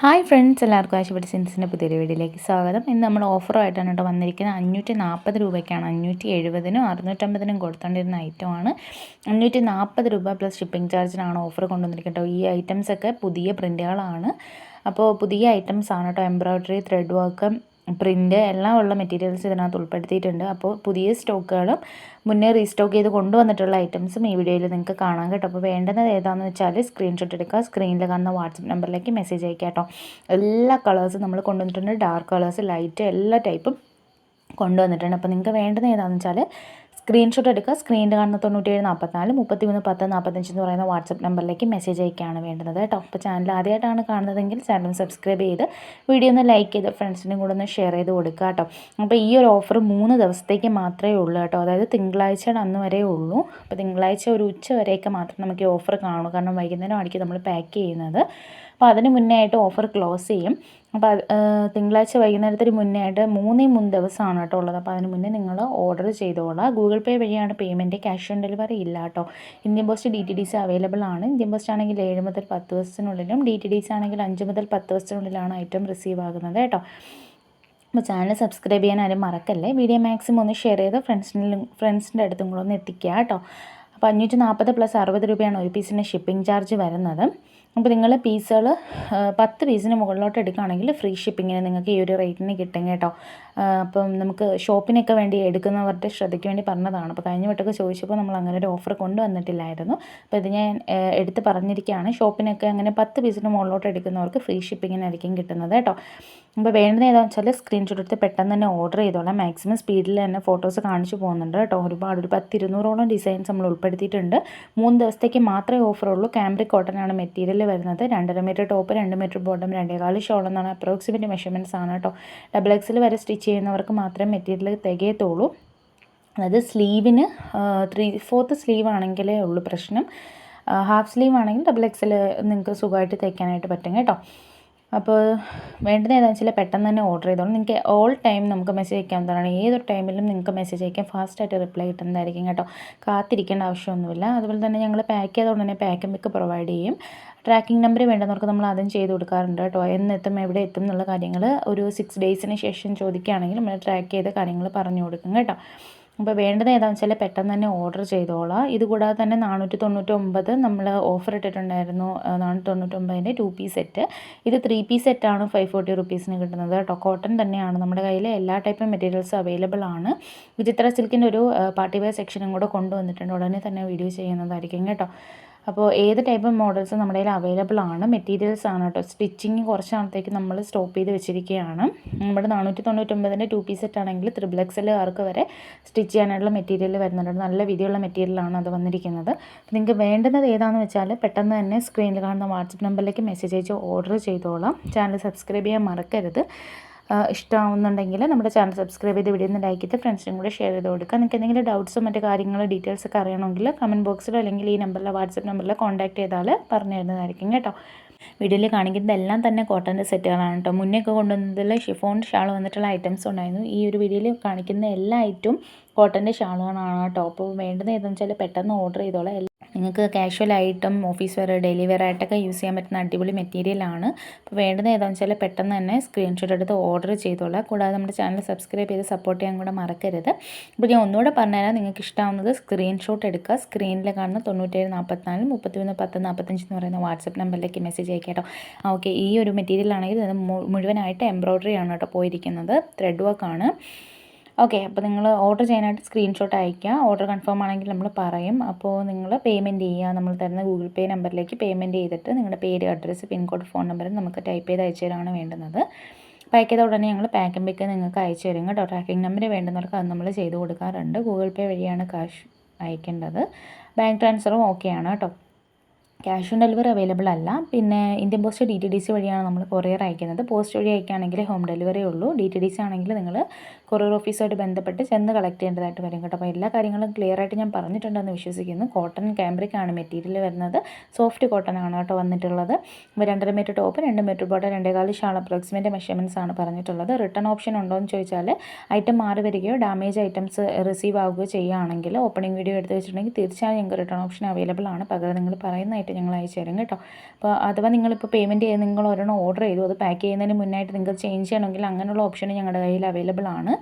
Hi friends എല്ലാവർക്കും ആശുപത്രി സിൻസിന്റെ പുതിയൊരു വീഡിയോയിലേക്ക് സ്വാഗതം. ഇന്ന് നമ്മൾ ഓഫറായിട്ടാണ് കേട്ടോ വന്നിരിക്കുന്നത്. അഞ്ഞൂറ്റി നാൽപ്പത് രൂപയ്ക്കാണ്. അഞ്ഞൂറ്റി എഴുപതിനും അറുന്നൂറ്റമ്പതിനും കൊടുത്തോണ്ടിരുന്ന ഐറ്റമാണ് അഞ്ഞൂറ്റി നാൽപ്പത് രൂപ പ്ലസ് ഷിപ്പിംഗ് ചാർജിനാണ് ഓഫർ കൊണ്ടുവന്നിരിക്കുന്നത് ഈ ഐറ്റംസൊക്കെ പുതിയ പ്രിന്റുകളാണ് അപ്പോൾ പുതിയ ഐറ്റംസ് ആണ് കേട്ടോ. എംബ്രോയ്ഡറി ത്രെഡ് വർക്ക് പ്രിന്റ് എല്ലാം ഉള്ള മെറ്റീരിയൽസ് ഇതിനകത്ത് ഉൾപ്പെടുത്തിയിട്ടുണ്ട്. അപ്പോൾ പുതിയ സ്റ്റോക്കുകളും മുന്നേ റീസ്റ്റോക്ക് ചെയ്ത് കൊണ്ടുവന്നിട്ടുള്ള ഐറ്റംസും ഈ വീഡിയോയിൽ നിങ്ങൾക്ക് കാണാൻ കേട്ടോ. അപ്പോൾ വേണ്ടുന്നത് ഏതാണെന്ന് വെച്ചാൽ സ്ക്രീൻഷോട്ട് എടുക്കുക. സ്ക്രീനിൽ കാണുന്ന വാട്സപ്പ് നമ്പറിലേക്ക് മെസ്സേജ് അയക്കാം കേട്ടോ. എല്ലാ കളേഴ്സും നമ്മൾ കൊണ്ടുവന്നിട്ടുണ്ട്. ഡാർക്ക് കളേഴ്സ് ലൈറ്റ് എല്ലാ ടൈപ്പും കൊണ്ടുവന്നിട്ടുണ്ട്. അപ്പോൾ നിങ്ങൾക്ക് വേണ്ടത് ഏതാണെന്ന് വെച്ചാൽ സ്ക്രീൻഷോട്ട് എടുക്കുക. സ്ക്രീനിൽ കാണുന്ന തൊണ്ണൂറ്റേഴ് നാൽപ്പത്തിനാല് മുപ്പത്തി മൂന്ന് പത്ത് നാൽപ്പത്തഞ്ച് എന്ന് പറയുന്ന വാട്സപ്പ് നമ്പറിലേക്ക് മെസ്സേജ് അയക്കുകയാണ് വേണ്ടത് കേട്ടോ. അപ്പോൾ ചാനൽ ആദ്യമായിട്ടാണ് കാണുന്നതെങ്കിൽ ചാനൽ സബ്സ്ക്രൈബ് ചെയ്ത് വീഡിയോ ഒന്ന് ലൈക്ക് ചെയ്ത് ഫ്രണ്ട്സിനും കൂടെ ഒന്ന് ഷെയർ ചെയ്ത് കൊടുക്കുക കേട്ടോ. അപ്പോൾ ഈ ഒരു ഓഫർ മൂന്ന് ദിവസത്തേക്ക് മാത്രമേ ഉള്ളൂ കേട്ടോ. അതായത് തിങ്കളാഴ്ച അന്ന് വരെ ഉള്ളൂ. അപ്പോൾ തിങ്കളാഴ്ച ഒരു ഉച്ച വരെയൊക്കെ മാത്രം നമുക്ക് ഈ ഓഫർ കാണൂ. കാരണം വൈകുന്നേരം ആയിരിക്കും നമ്മൾ പാക്ക് ചെയ്യുന്നത്. അപ്പോൾ അതിന് മുന്നേ ആയിട്ട് ഓഫർ ക്ലോസ് ചെയ്യും. അപ്പോൾ തിങ്കളാഴ്ച വൈകുന്നേരത്തിന് മുന്നേ ആയിട്ട് മൂന്നേ മൂന്ന് ദിവസമാണ് കേട്ടോ ഉള്ളത്. അപ്പോൾ അതിന് മുന്നേ നിങ്ങൾ ഓർഡർ ചെയ്തോളാം. ഗൂഗിൾ പേ വഴിയാണ് പേയ്മെന്റ് ക്യാഷ് ഓൺ ഡെലിവറി ഇല്ല കേട്ടോ. Indian post D T D C available ആണ്. ഇന്ത്യൻ പോസ്റ്റ് ആണെങ്കിൽ ഏഴ് മുതൽ പത്ത് ദിവസത്തിനുള്ളിലും ഡി ടി ഡി സി ആണെങ്കിൽ അഞ്ച് മുതൽ പത്ത് ദിവസത്തിനുള്ളിലാണ് ഐറ്റം റിസീവ് ആകുന്നത് കേട്ടോ. അപ്പോൾ ചാനൽ സബ്സ്ക്രൈബ് ചെയ്യാൻ ആരും മറക്കല്ലേ? വീഡിയോ മാക്സിമം ഒന്ന് ഷെയർ ചെയ്ത് ഫ്രണ്ട്സിനും ഫ്രണ്ട്സിന്റെ അടുത്തും കൂടെ ഒന്ന് എത്തിക്കുക കേട്ടോ. അപ്പോൾ അഞ്ഞൂറ്റി നാൽപ്പത് പ്ലസ് അറുപത് രൂപയാണ് ഒരു പീസിന്റെ ഷിപ്പിംഗ് ചാർജ് വരുന്നത്. അപ്പോൾ നിങ്ങൾ പീസുകൾ പത്ത് പീസിന് മുകളിലോട്ട് എടുക്കുകയാണെങ്കിൽ ഫ്രീ ഷിപ്പിങ്ങിന് നിങ്ങൾക്ക് ഈ ഒരു റേറ്റിന് കിട്ടും കേട്ടോ. അപ്പം നമുക്ക് ഷോപ്പിനൊക്കെ വേണ്ടി എടുക്കുന്നവരുടെ ശ്രദ്ധയ്ക്ക് വേണ്ടി പറഞ്ഞതാണ്. അപ്പോൾ കഴിഞ്ഞ വട്ടമൊക്കെ ചോദിച്ചപ്പോൾ നമ്മൾ അങ്ങനെ ഒരു ഓഫർ കൊണ്ടുവന്നിട്ടില്ലായിരുന്നു. അപ്പോൾ ഇത് ഞാൻ എടുത്ത് പറഞ്ഞിരിക്കുകയാണ്. ഷോപ്പിനൊക്കെ അങ്ങനെ പത്ത് പീസിന് മുകളിലോട്ട് എടുക്കുന്നവർക്ക് ഫ്രീ ഷിപ്പിങ്ങിനായിരിക്കും കിട്ടുന്നത് കേട്ടോ. അപ്പോൾ വേണ്ടത് ഏതാണെന്ന് വെച്ചാൽ സ്ക്രീൻഷോട്ട് എടുത്ത് പെട്ടെന്ന് തന്നെ ഓർഡർ ചെയ്തോളാം. മാക്സിമം സ്പീഡിൽ തന്നെ ഫോട്ടോസ് കാണിച്ചു പോകുന്നുണ്ട് കേട്ടോ. ഒരുപാട് ഒരു പത്തിരുന്നൂറോളം ഡിസൈൻസ് നമ്മൾ ഉൾപ്പെടുത്തിയിട്ടുണ്ട്. മൂന്ന് ദിവസത്തേക്ക് മാത്രമേ ഓഫറുള്ളൂ. ക്യാമ്പ്രിക് കോട്ടൺ ആണ് മെറ്റീരിയൽ വരുന്നത് രണ്ടര മീറ്റർ ടോപ്പ് രണ്ട് മീറ്റർ ബോട്ടം രണ്ടേകാൽ ഷോൾ എന്നാണ് അപ്രോക്സിമേറ്റ് മെഷർമെന്റ്സ് ആണ് കേട്ടോ ഡബിൾ എക്സിൽ വരെ സ്റ്റിച്ച് ചെയ്യുന്നവർക്ക് മാത്രമേ മെറ്റീരിയൽ തികയത്തുള്ളൂ. അതായത് സ്ലീവിന് ത്രീ ഫോർത്ത് സ്ലീവ് ആണെങ്കിലേ ഉള്ളൂ പ്രശ്നം. ഹാഫ് സ്ലീവ് ആണെങ്കിൽ ഡബിൾ എക്സിൽ നിങ്ങൾക്ക് സുഖമായിട്ട് തയ്ക്കാനായിട്ട് പറ്റും കേട്ടോ. അപ്പോൾ വേണ്ടത് ഏതാണെന്ന് വെച്ചാൽ പെട്ടെന്ന് തന്നെ ഓർഡർ ചെയ്തോളൂ. നിങ്ങൾക്ക് ഓൾ ടൈം നമുക്ക് മെസ്സേജ് അയക്കാവുന്നതാണ് ഏതൊരു ടൈമിലും നിങ്ങൾക്ക് മെസ്സേജ് അയക്കാം ഫാസ്റ്റായിട്ട് റിപ്ലൈ കിട്ടുന്നതായിരിക്കും കേട്ടോ. കാത്തിരിക്കേണ്ട ആവശ്യമൊന്നുമില്ല. അതുപോലെ തന്നെ ഞങ്ങൾ പാക്ക് ചെയ്തുകൊണ്ട് തന്നെ പാക്കിംഗ് മിക്ക് പ്രൊവൈഡ് ചെയ്യും. ട്രാക്കിംഗ് നമ്പർ വേണ്ടുന്നവർക്ക് നമ്മൾ അതും ചെയ്ത് കൊടുക്കാറുണ്ട് കേട്ടോ. എന്നെത്തും എവിടെ എത്തും എന്നുള്ള കാര്യങ്ങൾ ഒരു സിക്സ് ഡേയ്സിന് ശേഷം ചോദിക്കുകയാണെങ്കിൽ നമ്മൾ ട്രാക്ക് ചെയ്ത കാര്യങ്ങൾ പറഞ്ഞു കൊടുക്കും കേട്ടോ. അപ്പോൾ വേണ്ടത് ഏതാണെന്ന് വെച്ചാൽ പെട്ടെന്ന് തന്നെ ഓർഡർ ചെയ്തോളാം. ഇത് കൂടാതെ തന്നെ നാനൂറ്റി തൊണ്ണൂറ്റൊമ്പത് നമ്മൾ ഓഫർ ഇട്ടിട്ടുണ്ടായിരുന്നു നാനൂറ്റി തൊണ്ണൂറ്റൊമ്പതിന്റെ ടു പീസ് സെറ്റ് ഇത് ത്രീ പീസ് സെറ്റാണ് ഫൈവ് ഫോർട്ടി റുപ്പീസിന് കിട്ടുന്നത് കേട്ടോ. കോട്ടൺ തന്നെയാണ്. നമ്മുടെ കയ്യിൽ എല്ലാ ടൈപ്പ് മെറ്റീരിയൽസും അവൈലബിൾ ആണ്. വിചിത്ര സിൽക്കിന്റെ ഒരു പാർട്ടി വെയർ സെക്ഷനും കൂടെ കൊണ്ടുവന്നിട്ടുണ്ട്. ഉടനെ തന്നെ വീഡിയോ ചെയ്യുന്നതായിരിക്കും കേട്ടോ. അപ്പോൾ ഏത് ടൈപ്പ് മോഡൽസ് നമ്മുടെ കയ്യിൽ അവൈലബിൾ ആണ്? മെറ്റീരിയൽസ് ആണ് കേട്ടോ. സ്റ്റിച്ചിങ് കുറച്ച് നാളത്തേക്ക് നമ്മൾ സ്റ്റോപ്പ് ചെയ്ത് വെച്ചിരിക്കുകയാണ് നമ്മുടെ നാനൂറ്റി തൊണ്ണൂറ്റൊമ്പതിന്റെ ടു പീസ് സെറ്റ് ആണെങ്കിൽ ത്രിബിൾ എക്സലുകാർക്ക് വരെ സ്റ്റിച്ച് ചെയ്യാനായിട്ടുള്ള മെറ്റീരിയൽ വരുന്നുണ്ട്. നല്ല വീതിയുള്ള മെറ്റീരിയലാണ് അത് വന്നിരിക്കുന്നത്. നിങ്ങൾക്ക് വേണ്ടുന്നത് ഏതാണെന്ന് വെച്ചാൽ പെട്ടെന്ന് തന്നെ സ്ക്രീനിൽ കാണുന്ന വാട്സപ്പ് നമ്പറിലേക്ക് മെസ്സേജ് അയച്ച് ഓർഡർ ചെയ്തോളാം. ചാനൽ സബ്സ്ക്രൈബ് ചെയ്യാൻ മറക്കരുത്. ഇഷ്ടമാവുന്നുണ്ടെങ്കിൽ നമ്മുടെ ചാനൽ സബ്സ്ക്രൈബ് ചെയ്ത് വീഡിയോ ഒന്ന് ലൈക്ക് ചെയ്ത് ഫ്രണ്ട്സിനും കൂടെ ഷെയർ ചെയ്ത് കൊടുക്കുക. നിങ്ങൾക്ക് എന്തെങ്കിലും ഡൗട്ട്സും മറ്റു കാര്യങ്ങളും ഡീറ്റെയിൽസ് ഒക്കെ അറിയണമെങ്കിൽ കമന്റ് ബോക്സിലോ അല്ലെങ്കിൽ ഈ നമ്പറിലോ വാട്സപ്പ് നമ്പറിലോ കോൺടാക്ട് ചെയ്താൽ പറഞ്ഞു തരുന്നതായിരിക്കും കേട്ടോ. വീഡിയോയിൽ കാണിക്കുന്നത് എല്ലാം തന്നെ കോട്ടന്റെ സെറ്റുകളാണ് കേട്ടോ. മുന്നേ ഒക്കെ കൊണ്ടുവന്നതിൽ ഷിഫോൺ ഷാൾ വന്നിട്ടുള്ള ഐറ്റംസ് ഉണ്ടായിരുന്നു. ഈ ഒരു വീഡിയോയിൽ കാണിക്കുന്ന എല്ലാ ഐറ്റവും കോട്ടന്റെ ഷാളുകളാണ് അപ്പോൾ വേണ്ടത് ഏതെന്ന് വെച്ചാൽ പെട്ടെന്ന് ഓർഡർ ചെയ്തോളാം. നിങ്ങൾക്ക് കാഷ്വൽ ആയിട്ടും ഓഫീസ് വെയർ ഡെയിലി വെയർ ആയിട്ടൊക്കെ യൂസ് ചെയ്യാൻ പറ്റുന്ന അടിപൊളി മെറ്റീരിയലാണ് അപ്പോൾ വേണ്ടത് ഏതാണെന്ന് വെച്ചാൽ പെട്ടെന്ന് തന്നെ സ്ക്രീൻഷോട്ട് എടുത്ത് ഓർഡർ ചെയ്തോളാം. കൂടാതെ നമ്മുടെ ചാനൽ സബ്സ്ക്രൈബ് ചെയ്ത് സപ്പോർട്ട് ചെയ്യാൻ കൂടെ മറക്കരുത്. അപ്പോൾ ഞാൻ ഒന്നുകൂടെ പറഞ്ഞുതരാം. നിങ്ങൾക്ക് ഇഷ്ടമാവുന്നത് സ്ക്രീൻഷോട്ട് എടുക്കുക. സ്ക്രീനിൽ കാണുന്ന തൊണ്ണൂറ്റേഴ് നാൽപ്പത്തിനാല് മുപ്പത്തിമൂന്ന് പത്ത് നാൽപ്പത്തഞ്ച് എന്ന് പറയുന്ന വാട്സപ്പ് നമ്പറിലേക്ക് മെസ്സേജ് അയക്കാം കേട്ടോ. ഓക്കെ ഈ ഒരു മെറ്റീരിയൽ ആണെങ്കിൽ മുഴുവനായിട്ട് എംബ്രോയ്ഡറി ആണ് കേട്ടോ പോയിരിക്കുന്നത്. ത്രെഡ് വർക്കാണ് ഓക്കെ അപ്പോൾ നിങ്ങൾ ഓർഡർ ചെയ്യാനായിട്ട് സ്ക്രീൻഷോട്ട് അയയ്ക്കുക. ഓർഡർ കൺഫേം ആണെങ്കിൽ നമ്മൾ പറയും. അപ്പോൾ നിങ്ങൾ പേയ്മെന്റ് ചെയ്യുക. നമ്മൾ തരുന്ന ഗൂഗിൾ പേ നമ്പറിലേക്ക് പേയ്മെന്റ് ചെയ്തിട്ട് നിങ്ങളുടെ പേര് അഡ്രസ്സ് പിൻകോഡ് ഫോൺ നമ്പർ നമുക്ക് ടൈപ്പ് ചെയ്ത് അയച്ചു തരാണ് വേണ്ടുന്നത്. പാക്ക് ചെയ്ത ഉടനെ ഞങ്ങൾ പാക്കും പിക്ക് നിങ്ങൾക്ക് അയച്ചു തരും കേട്ടോ. ട്രാക്കിംഗ് നമ്പർ വേണ്ടുന്നവർക്ക് അത് നമ്മൾ ചെയ്ത് കൊടുക്കാറുണ്ട്. ഗൂഗിൾ പേ വഴിയാണ് കാശ് അയക്കേണ്ടത്. ബാങ്ക് ട്രാൻസ്ഫറും ഓക്കെയാണ് കേട്ടോ. ക്യാഷ് ഓൺ ഡെലിവറി അവൈലബിൾ അല്ല. പിന്നെ Indian post D T D C വഴിയാണ് നമ്മൾ കൊറിയർ അയക്കുന്നത്. പോസ്റ്റ് വഴി അയക്കുകയാണെങ്കിൽ ഹോം ഡെലിവറി ഉള്ളൂ. ഡി ടി ഡി സി ആണെങ്കിൽ നിങ്ങൾ കൊറിയർ ഓഫീസുമായിട്ട് ബന്ധപ്പെട്ട് ചെന്ന് കളക്ട് ചെയ്യേണ്ടതായിട്ട് വരും കേട്ടോ. അപ്പോൾ എല്ലാ കാര്യങ്ങളും ക്ലിയർ ആയിട്ട് ഞാൻ പറഞ്ഞിട്ടുണ്ടെന്ന് വിശ്വസിക്കുന്നു. കോട്ടൺ ക്യാമ്പ്രിക് ആണ് മെറ്റീരിയൽ വരുന്നത്. സോഫ്റ്റ് കോട്ടൺ ആണ് കേട്ടോ വന്നിട്ടുള്ളത്. രണ്ടര മീറ്റർ ടോപ്പ് രണ്ട് മീറ്റർ ബോട്ടം രണ്ടേകാൽ ഷാൾ അപ്രോക്സിമേറ്റ് മെഷർമെന്റ്സ് ആണ് പറഞ്ഞിട്ടുള്ളത്. റിട്ടേൺ ഓപ്ഷൻ ഉണ്ടോ എന്ന് ചോദിച്ചാൽ ഐറ്റം മാറി വരികയോ ഡാമേജ് ഐറ്റംസ് റിസീവ് ആവുകയോ ചെയ്യുകയാണെങ്കിൽ ഓപ്പണിംഗ് വീഡിയോ എടുത്ത് വെച്ചിട്ടുണ്ടെങ്കിൽ തീർച്ചയായും ഞങ്ങൾക്ക് റിട്ടേൺ ഓപ്ഷൻ അവൈലബിൾ ആണ്. പകരം നിങ്ങൾ പറയുന്നതായിട്ട് ഞങ്ങൾ അയച്ചു തരും കേട്ടോ. അപ്പോൾ അഥവാ നിങ്ങളിപ്പോൾ പേയ്മെന്റ് ചെയ്ത് നിങ്ങൾ ഒരെണ്ണം ഓർഡർ ചെയ്തു അത് പാക്ക് ചെയ്യുന്നതിന് മുന്നായിട്ട് നിങ്ങൾക്ക് ചേഞ്ച് ചെയ്യണമെങ്കിൽ അങ്ങനെയുള്ള ഓപ്ഷൻ ഞങ്ങളുടെ കയ്യിൽ അവൈലബിൾ ആണ്.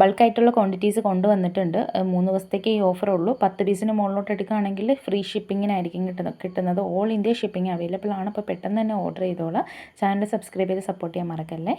ബൾക്കായിട്ടുള്ള ക്വാണ്ടിറ്റീസ് കൊണ്ടുവന്നിട്ടുണ്ട്. മൂന്ന് ദിവസത്തേക്ക് ഈ ഓഫർ ഉള്ളൂ. പത്ത് പീസിന് മുകളിലോട്ട് എടുക്കുകയാണെങ്കിൽ ഫ്രീ ഷിപ്പിങ്ങിനായിരിക്കും കിട്ടുന്നത് കിട്ടുന്നത്. ഓൾ ഇന്ത്യ ഷിപ്പിംഗ് അവൈലബിൾ ആണ്. അപ്പോൾ പെട്ടെന്ന് തന്നെ ഓർഡർ ചെയ്തോളാം. ചാനൽ സബ്സ്ക്രൈബ് ചെയ്ത് സപ്പോർട്ട് ചെയ്യാൻ മറക്കല്ലേ?